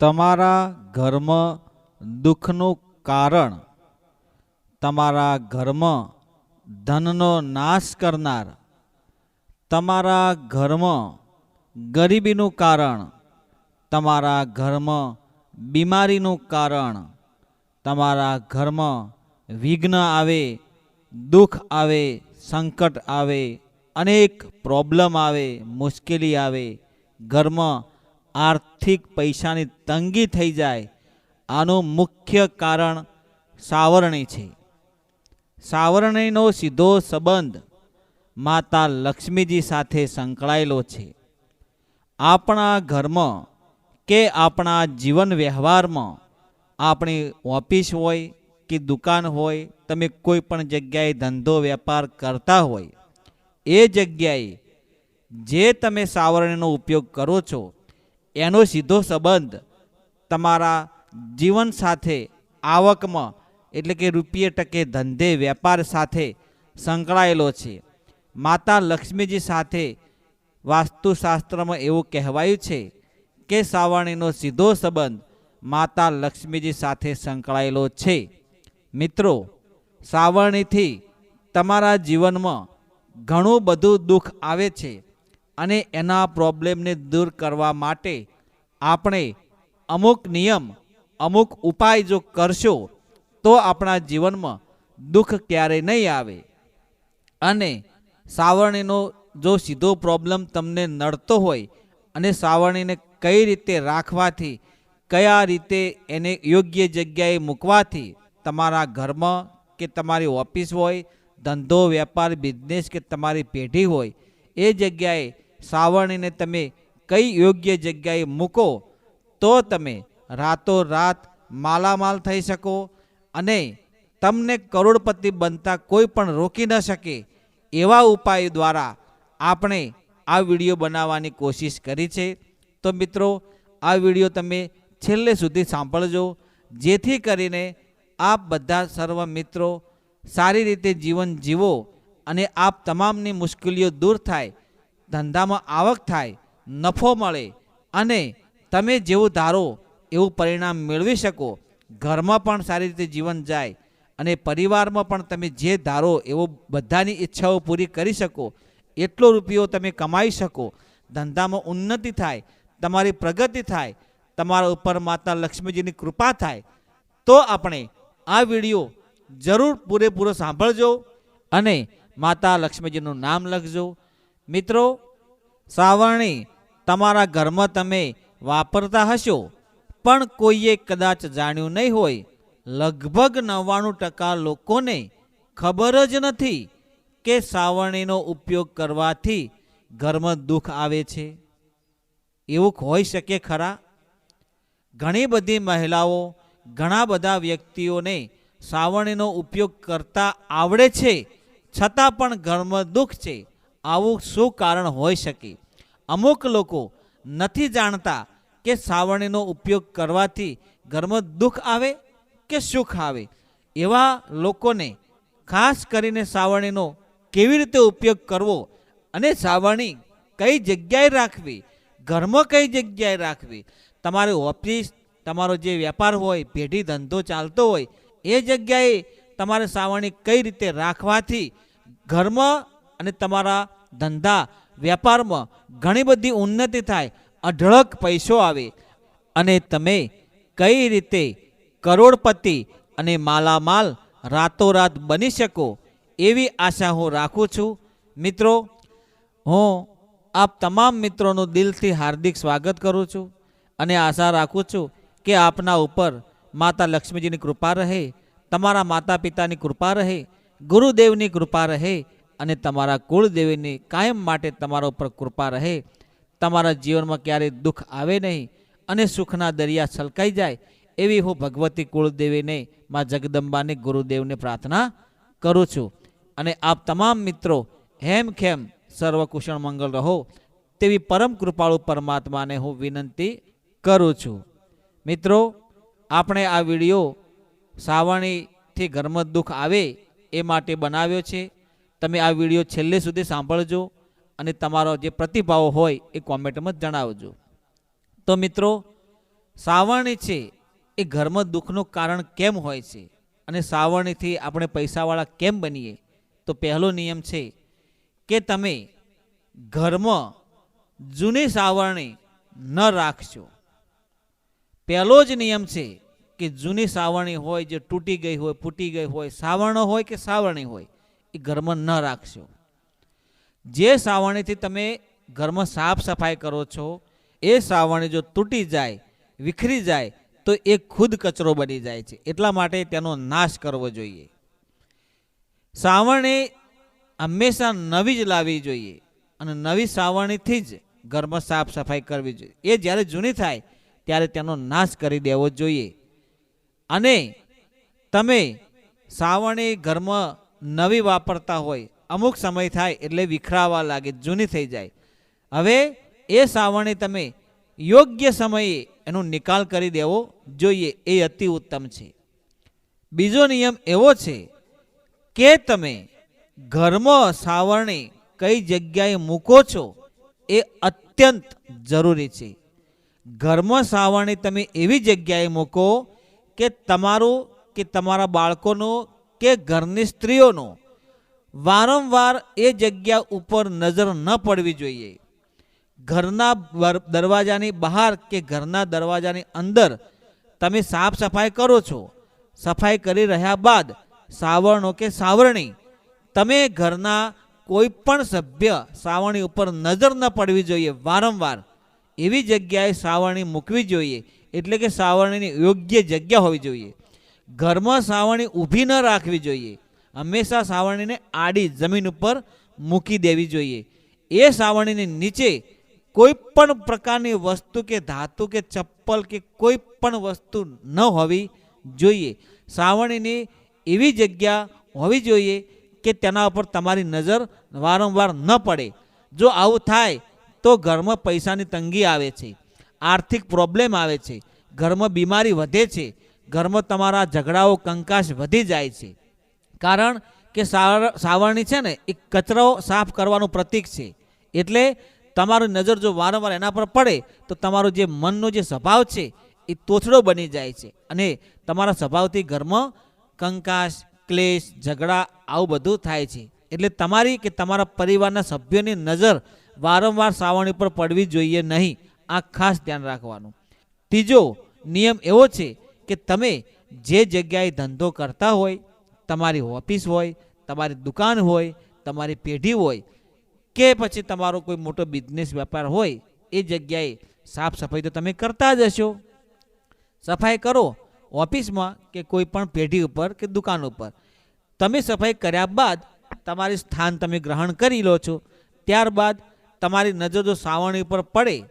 તમારા ઘરમાં દુઃખનું કારણ, તમારા ઘરમાં ધનનો નાશ કરનાર, તમારા ઘરમાં ગરીબીનું કારણ, તમારા ઘરમાં બીમારીનું કારણ, તમારા ઘરમાં વિઘ્ન આવે, દુઃખ આવે, સંકટ આવે, અનેક પ્રોબ્લેમ આવે, મુશ્કેલી આવે, ઘરમાં આર્થિક પૈસાની તંગી થઈ જાય, આનું મુખ્ય કારણ સાવરણી છે. સાવરણીનો સીધો સંબંધ માતા લક્ષ્મીજી સાથે સંકળાયેલો છે. આપણા ઘરમાં કે આપણા જીવન વ્યવહારમાં આપણી ઓફિસ હોય કે દુકાન હોય, તમે કોઈ પણ જગ્યાએ ધંધો વેપાર કરતા હોય, એ જગ્યાએ જે તમે સાવરણીનો ઉપયોગ કરો છો એનો સીધો સંબંધ તમારા જીવન સાથે, આવકમાં, એટલે કે રૂપિયે ટકે ધંધે, વેપાર સાથે સંકળાયેલો છે. માતા લક્ષ્મીજી સાથે વાસ્તુશાસ્ત્રમાં એવું કહેવાયું છે કે સાવરણીનો સીધો સંબંધ માતા લક્ષ્મીજી સાથે સંકળાયેલો છે. મિત્રો, સાવરણીથી તમારા જીવનમાં ઘણું બધું દુઃખ આવે છે. અને એના પ્રોબ્લેમને દૂર કરવા માટે આપણે અમુક નિયમ, અમુક ઉપાય જો કરશો, તો આપણા જીવનમાં દુઃખ ક્યારેય નહીં આવે. અને સાવરણીનો જો સીધો પ્રોબ્લેમ તમને નડતો હોય અને સાવરણીને કઈ રીતે રાખવાથી, કયા રીતે એને યોગ્ય જગ્યાએ મૂકવાથી તમારા ઘરમાં કે તમારી ઓફિસ હોય, ધંધો, વેપાર બિઝનેસ કે તમારી પેઢી હોય, એ જગ્યાએ સાવરણીને તમે કઈ યોગ્ય જગ્યાએ મૂકો, તો તમે રાતોરાત માલામાલ થઈ શકો અને તમને કરોડપતિ બનતા કોઈ પણ રોકી ન શકે એવા ઉપાય દ્વારા આપણે આ વીડિયો બનાવવાની કોશિશ કરી છે. તો મિત્રો, આ વીડિયો તમે છેલ્લે સુધી સાંભળજો, જેથી કરીને આપ બધા સર્વ મિત્રો સારી રીતે જીવન જીવો અને આપ તમામની મુશ્કેલીઓ દૂર થાય ધંધામાં આવક થાય, નફો મળે અને તમે જેવું ધારો એવું પરિણામ મેળવી શકો, ઘરમાં પણ સારી રીતે જીવન જાય અને પરિવારમાં પણ તમે જે ધારો એવો બધાની ઈચ્છાઓ પૂરી કરી શકો, એટલો રૂપિયો તમે કમાઈ શકો. ધંધામાં ઉન્નતિ થાય, તમારી પ્રગતિ થાય, તમારા ઉપર માતા લક્ષ્મીજીની કૃપા થાય, તો આપણે આ વીડિયો જરૂર પૂરેપૂરો સાંભળજો અને માતા લક્ષ્મીજીનું નામ લખજો. મિત્રો સાવરણી તમારા ઘરમાં તમે વાપરતા હશો, પણ કોઈએ કદાચ જાણ્યું નહીં હોય, લગભગ નવ્વાણું ટકા લોકોને ખબર જ નથી કે સાવરણીનો ઉપયોગ કરવાથી ઘરમાં દુઃખ આવે છે. એવું હોઈ શકે ખરા? ઘણી બધી મહિલાઓ ઘણા બધા વ્યક્તિઓને સાવરણીનો ઉપયોગ કરતા આવડે છે, છતાં પણ ઘરમાં દુઃખ છે. આવું શું કારણ હોઈ શકે? અમુક લોકો નથી જાણતા કે સાવરણીનો ઉપયોગ કરવાથી ઘરમાં દુઃખ આવે કે સુખ આવે. એવા લોકોને ખાસ કરીને સાવરણીનો કેવી રીતે ઉપયોગ કરવો અને સાવરણી કઈ જગ્યાએ રાખવી, ઘરમાં કઈ જગ્યાએ રાખવી, તમારી ઓફિસ, તમારો જે વેપાર હોય, પેઢી ધંધો ચાલતો હોય, એ જગ્યાએ તમારે સાવરણી કઈ રીતે રાખવાથી ઘરમાં અને તમારા ધંધા વેપારમાં ઘણી બધી ઉન્નતિ થાય, અઢળક પૈસો આવે. અને તમે કઈ રીતે કરોડપતિ અને માલામાલ રાતોરાત બની શકો એવી આશા હું રાખું છું. મિત્રો, હું આપ તમામ મિત્રોનું દિલથી હાર્દિક સ્વાગત કરું છું અને આશા રાખું છું કે આપના ઉપર માતા લક્ષ્મીજીની કૃપા રહે, તમારા માતા પિતાની કૃપા રહે, ગુરુદેવની કૃપા રહે અને તમારા કુળદેવીની કાયમ માટે તમારા ઉપર કૃપા રહે. તમારા જીવનમાં ક્યારેય દુઃખ આવે નહીં અને સુખના દરિયા છલકાઈ જાય એવી હું ભગવતી કુળદેવીને, મા જગદંબાને, ગુરુદેવને પ્રાર્થના કરું છું. અને આપ તમામ મિત્રો હેમ ખેમ સર્વકુશળ મંગળ રહો તેવી પરમ કૃપાળુ પરમાત્માને હું વિનંતી કરું છું. મિત્રો, આપણે આ વીડિયો સાવણીથી ઘરમાં દુઃખ આવે એ માટે બનાવ્યો છે. તમે આ વીડિયો છેલ્લે સુધી સાંભળજો અને તમારો જે પ્રતિભાવ હોય એ કોમેન્ટમાં જણાવજો. તો મિત્રો, સાવરણી છે એ ઘરમાં દુઃખનું કારણ કેમ હોય છે? અને સાવરણીથી આપણે પૈસાવાળા કેમ બનીએ? તો પહેલો નિયમ છે કે તમે ઘરમાં જૂની સાવરણી ન રાખશો. પહેલો જ નિયમ છે કે જૂની સાવરણી હોય જે તૂટી ગઈ હોય, ફૂટી ગઈ હોય, સાવરણો હોય કે સાવરણી હોય એ ઘરમાં ન રાખશો. જે સાવરણીથી તમે ઘરમાં સાફ સફાઈ કરો છો, એ સાવરણી જો તૂટી જાય, વિખરી જાય, તો એ ખુદ કચરો બની જાય છે. એટલા માટે તેનો નાશ કરવો જોઈએ. સાવરણી હંમેશા નવી જ લાવવી જોઈએ અને નવી સાવરણીથી જ ઘરમાં સાફ સફાઈ કરવી જોઈએ. એ જ્યારે જૂની થાય, ત્યારે તેનો નાશ કરી દેવો જોઈએ. અને તમે સાવરણી ઘરમાં નવી વાપરતા હોય, અમુક સમય થાય એટલે વિખરાવા લાગે, જૂની થઈ જાય. હવે એ સાવરણી તમે યોગ્ય સમયે એનો નિકાલ કરી દેવો જોઈએ, એ અતિ ઉત્તમ છે. બીજો નિયમ એવો છે કે તમે ઘરમાં સાવરણી કઈ જગ્યાએ મૂકો છો, એ અત્યંત જરૂરી છે. ઘરમાં સાવરણી તમે એવી જગ્યાએ મૂકો કે તમારું, કે તમારા બાળકોનું કે ઘરની સ્ત્રીઓનો વારંવાર એ જગ્યા ઉપર નજર ન પડવી જોઈએ. ઘરના દરવાજાની બહાર કે ઘરના દરવાજાની અંદર તમે સાફ સફાઈ કરો છો. સફાઈ કરી રહ્યા બાદ સાવરણો કે સાવરણી, તમે ઘરના કોઈ પણ સભ્ય સાવરણી ઉપર નજર ન પડવી જોઈએ. વારંવાર એવી જગ્યાએ સાવરણી મૂકવી જોઈએ, એટલે કે સાવરણીની યોગ્ય જગ્યા હોવી જોઈએ. ઘરમાં સાવરણી ઊભી ન રાખવી જોઈએ. હંમેશા સાવરણીને આડી જમીન ઉપર મૂકી દેવી જોઈએ. એ સાવરણીની નીચે કોઈ પણ પ્રકારની વસ્તુ કે ધાતુ કે ચપ્પલ કે કોઈ પણ વસ્તુ ન હોવી જોઈએ. સાવરણીની એવી જગ્યા હોવી જોઈએ કે તેના ઉપર તમારી નજર વારંવાર ન પડે. જો આવું થાય તો ઘરમાં પૈસાની તંગી આવે છે. આર્થિક પ્રોબ્લેમ આવે છે. ઘરમાં બીમારી વધે છે. ઘરમાં તમારા ઝઘડાઓ કંકાશ વધી જાય છે. કારણ કે સાવર- સાવરણી છે ને, એ કચરો સાફ કરવાનું પ્રતીક છે. એટલે તમારી નજર જો વારંવાર એના પર પડે, તો તમારો જે મનનો જે સ્વભાવ છે, એ તોછડો બની જાય છે. અને તમારા સ્વભાવથી ઘરમાં કંકાશ ક્લેશ, ઝઘડા આવું બધું થાય છે. એટલે તમારી કે તમારા પરિવારના સભ્યોની નજર વારંવાર સાવરણી પર પડવી જોઈએ નહીં. આ ખાસ ધ્યાન રાખવાનું. ત્રીજો નિયમ એવો છે કે તમે જે જગ્યાએ ધંધો કરતા હોય, તમારી ઓફિસ હોય, તમારી દુકાન હોય, તમારી પેઢી હોય, કે પછી તમારો કોઈ મોટો બિઝનેસ વેપાર હોય, એ જગ્યાએ સાફ સફાઈ તો તમે કરતા જ હશો. સફાઈ કરો ઓફિસમાં કે કોઈ પણ પેઢી ઉપર કે દુકાન ઉપર. તમે સફાઈ કર્યા બાદ તમારી સ્થાન તમે ગ્રહણ કરી લો છો. ત્યારબાદ તમારી નજર જો સાવરણી ઉપર પડે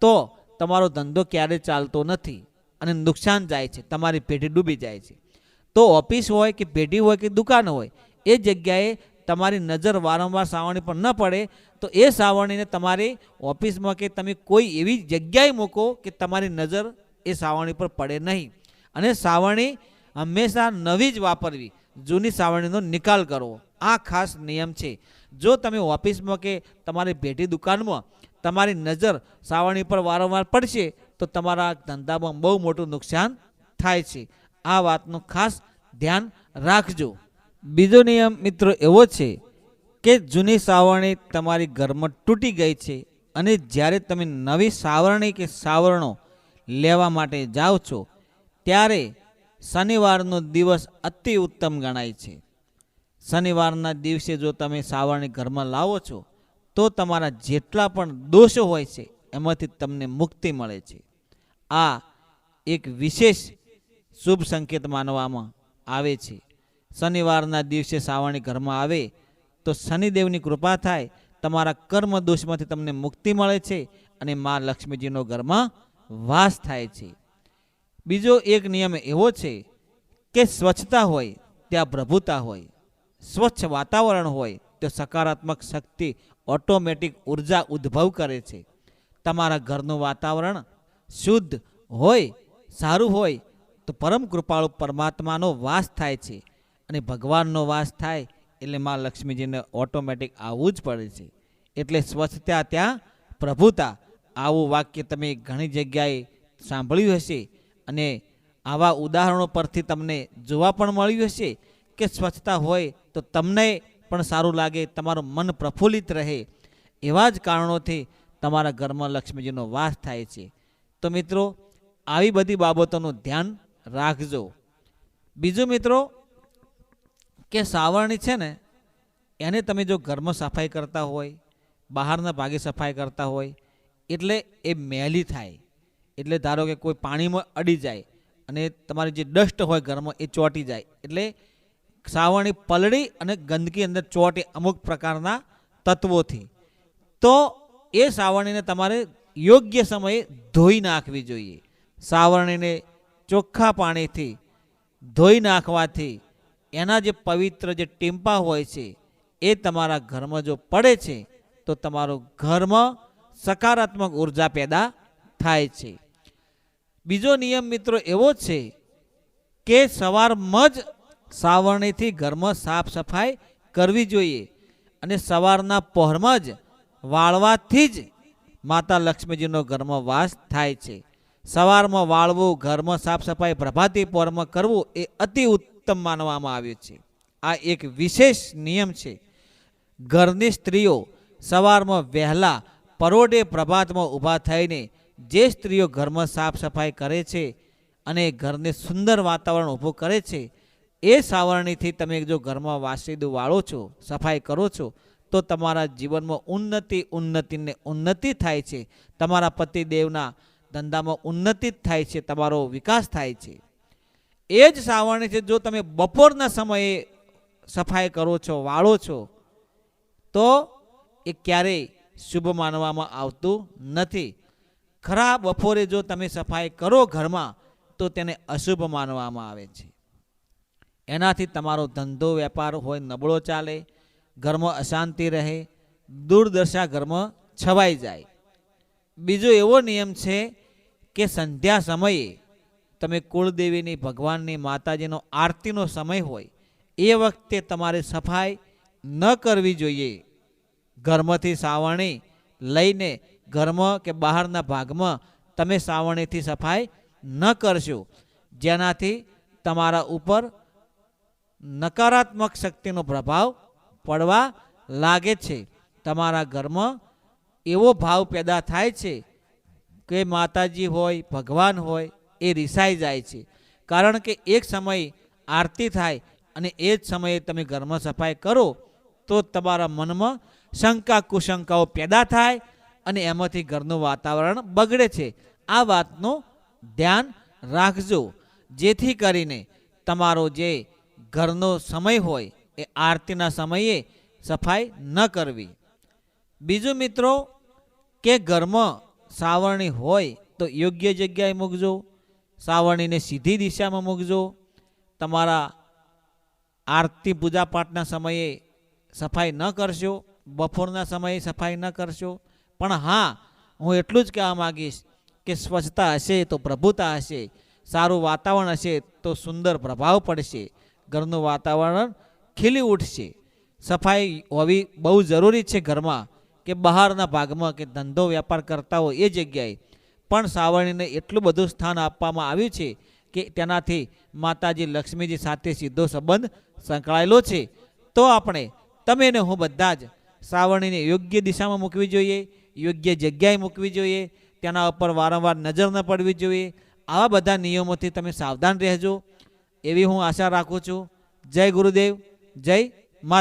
તો તમારો ધંધો ક્યારે ચાલતો નથી. અને નુકસાન જાય છે, તમારી પેઢી ડૂબી જાય છે. તો ઓફિસ હોય કે પેઢી હોય કે દુકાન હોય, એ જગ્યાએ તમારી નજર વારંવાર સાવરણી પર ન પડે, તો એ સાવરણીને તમારી ઓફિસમાં કે તમે કોઈ એવી જગ્યાએ મૂકો કે તમારી નજર એ સાવરણી પર પડે નહીં. અને સાવરણી હંમેશા નવી જ વાપરવી, જૂની સાવરણીનો નિકાલ કરવો. આ ખાસ નિયમ છે. જો તમે ઓફિસમાં કે તમારી ભેટી દુકાનમાં તમારી નજર સાવરણી પર વારંવાર પડશે તો તમારા ધંધામાં બહુ મોટું નુકસાન થાય છે. આ વાતનું ખાસ ધ્યાન રાખજો. બીજો નિયમ મિત્રો એવો છે કે જૂની સાવરણી તમારી ઘરમાં તૂટી ગઈ છે અને જ્યારે તમે નવી સાવરણી કે સાવરણો લેવા માટે જાઓ છો, ત્યારે શનિવારનો દિવસ અતિ ઉત્તમ ગણાય છે. શનિવારના દિવસે જો તમે સાવરણી ઘરમાં લાવો છો, તો તમારા જેટલા પણ દોષો હોય છે, એમાંથી તમને મુક્તિ મળે છે. આ એક વિશેષ શુભ સંકેત માનવામાં આવે છે. શનિવારના દિવસે સાવણી ઘરમાં આવે તો શનિદેવની કૃપા થાય, તમારા કર્મ દોષમાંથી તમને મુક્તિ મળે છે અને મા લક્ષ્મીજીનો ઘરમાં વાસ થાય છે. બીજો એક નિયમ એવો છે કે સ્વચ્છતા હોય ત્યાં પ્રભુતા હોય, સ્વચ્છ વાતાવરણ હોય તો સકારાત્મક શક્તિ ઓટોમેટિક ઊર્જા ઉદ્ભવ કરે છે. તમારા ઘરનું વાતાવરણ શુદ્ધ હોય, સારું હોય, તો પરમ કૃપાળુ પરમાત્માનો વાસ થાય છે. અને ભગવાનનો વાસ થાય એટલે મા લક્ષ્મીજીને ઓટોમેટિક આવવું જ પડે છે. એટલે સ્વચ્છતા ત્યાં, પ્રભુતા, આવું વાક્ય તમે ઘણી જગ્યાએ સાંભળ્યું હશે. અને આવા ઉદાહરણો પરથી તમને જોવા પણ મળ્યું હશે કે સ્વચ્છતા હોય તો તમને પણ સારું લાગે, તમારું મન પ્રફુલ્લિત રહે. એવા જ કારણોથી તમારા ઘરમાં લક્ષ્મીજીનો વાસ થાય છે. તો મિત્રો, આવી બધી બાબતોનું ધ્યાન રાખજો. બીજું મિત્રો, કે સાવરણી છે ને, એને તમે જો ઘરમાં સફાઈ કરતા હોય, બહારના ભાગે સફાઈ કરતા હોય, એટલે એ મેલી થાય. એટલે ધારો કે કોઈ પાણીમાં અડી જાય અને તમારી જે ડસ્ટ હોય ઘરમાં એ ચોંટી જાય. એટલે સાવરણી પલળી અને ગંદકી અંદર ચોંટે અમુક પ્રકારના તત્વોથી. તો એ સાવરણીને તમારે યોગ્ય સમયે ધોઈ નાખવી જોઈએ. સાવરણીને ચોખ્ખા પાણીથી ધોઈ નાખવાથી એના જે પવિત્ર જે ટીમ્પા હોય છે, એ તમારા ઘરમાં જો પડે છે, તો તમારું ઘરમાં સકારાત્મક ઊર્જા પેદા થાય છે. બીજો નિયમ મિત્રો એવો છે કે સવારમાં જ સાવરણીથી ઘરમાં સાફ સફાઈ કરવી જોઈએ અને સવારના પહોરમાં જ વાળવાથી જ માતા લક્ષ્મીજીનો ઘરમાં વાસ થાય છે. સવારમાં વાળવું, ઘરમાં સાફ સફાઈ, પ્રભાતી પોરમાં કરવું એ અતિ ઉત્તમ માનવામાં આવ્યું છે. આ એક વિશેષ નિયમ છે. ઘરની સ્ત્રીઓ સવારમાં વહેલા પરોઢે પ્રભાતમાં ઊભા થઈને જે સ્ત્રીઓ ઘરમાં સાફ સફાઈ કરે છે અને ઘરને સુંદર વાતાવરણ ઊભું કરે છે, એ સાવરણીથી તમે જો ઘરમાં વાસીદું વાળો છો, સફાઈ કરો છો તો તમારા જીવનમાં ઉન્નતિ, ઉન્નતિને ઉન્નતિ થાય છે. તમારા પતિદેવના ધંધામાં ઉન્નતિ જ થાય છે, તમારો વિકાસ થાય છે. એ જ સાવરણીથી જો તમે બપોરના સમયે સફાઈ કરો છો, વાળો છો, તો એ ક્યારેય શુભ માનવામાં આવતું નથી. ખરા બપોરે જો તમે સફાઈ કરો ઘરમાં, તો તેને અશુભ માનવામાં આવે છે. એનાથી તમારો ધંધો, વેપાર હોય, નબળો ચાલે ઘરમાં અશાંતિ રહે, દુર્દશા ઘરમાં છવાઈ જાય. બીજો એવો નિયમ છે કે સંધ્યા સમયે તમે કુળદેવીની, ભગવાનની, માતાજીનો આરતીનો સમય હોય, એ વખતે તમારે સફાઈ ન કરવી જોઈએ. ઘરમાંથી સાવરણી લઈને ઘરમાં કે બહારના ભાગમાં તમે સાવરણીથી સફાઈ ન કરશો. જેનાથી તમારા ઉપર નકારાત્મક શક્તિનો પ્રભાવ પડવા લાગે છે. તમારા ઘરમાં એવો ભાવ પેદા થાય છે કે માતાજી હોય, ભગવાન હોય, એ રિસાઈ જાય છે. કારણ કે એક સમય આરતી થાય અને એ જ સમયે તમે ઘરમાં સફાઈ કરો, તો તમારા મનમાં શંકા કુશંકાઓ પેદા થાય અને એમાંથી ઘરનું વાતાવરણ બગડે છે. આ વાતનું ધ્યાન રાખજો. જેથી કરીને તમારો જે ઘરનો સમય હોય એ આરતીના સમયે સફાઈ ન કરવી. બીજું મિત્રો, કે ઘરમાં સાવરણી હોય તો યોગ્ય જગ્યાએ મૂકજો, સાવરણીને સીધી દિશામાં મૂકજો. તમારા આરતી પૂજાપાઠના સમયે સફાઈ ન કરશો, બપોરના સમયે સફાઈ ન કરશો. પણ હા, હું એટલું જ કહેવા માગીશ કે સ્વચ્છતા હશે તો પ્રભુતા હશે, સારું વાતાવરણ હશે તો સુંદર પ્રભાવ પડશે. ઘરનું વાતાવરણ ખીલી ઉઠશે. સફાઈ હોવી બહુ જરૂરી છે ઘરમાં કે બહારના ભાગમાં કે ધંધો વેપાર કરતા હોય એ જગ્યાએ. પણ સાવરણીને એટલું બધું સ્થાન આપવામાં આવ્યું છે કે તેનાથી માતાજી લક્ષ્મીજી સાથે સીધો સંબંધ સંકળાયેલો છે. તો આપણે, તમે ને હું બધા જ સાવરણીને યોગ્ય દિશામાં મૂકવી જોઈએ, યોગ્ય જગ્યાએ મૂકવી જોઈએ, તેના ઉપર વારંવાર નજર ન પડવી જોઈએ. આવા બધા નિયમોથી તમે સાવધાન રહેજો. એવી હું આશા રાખું છું. જય ગુરુદેવ. જય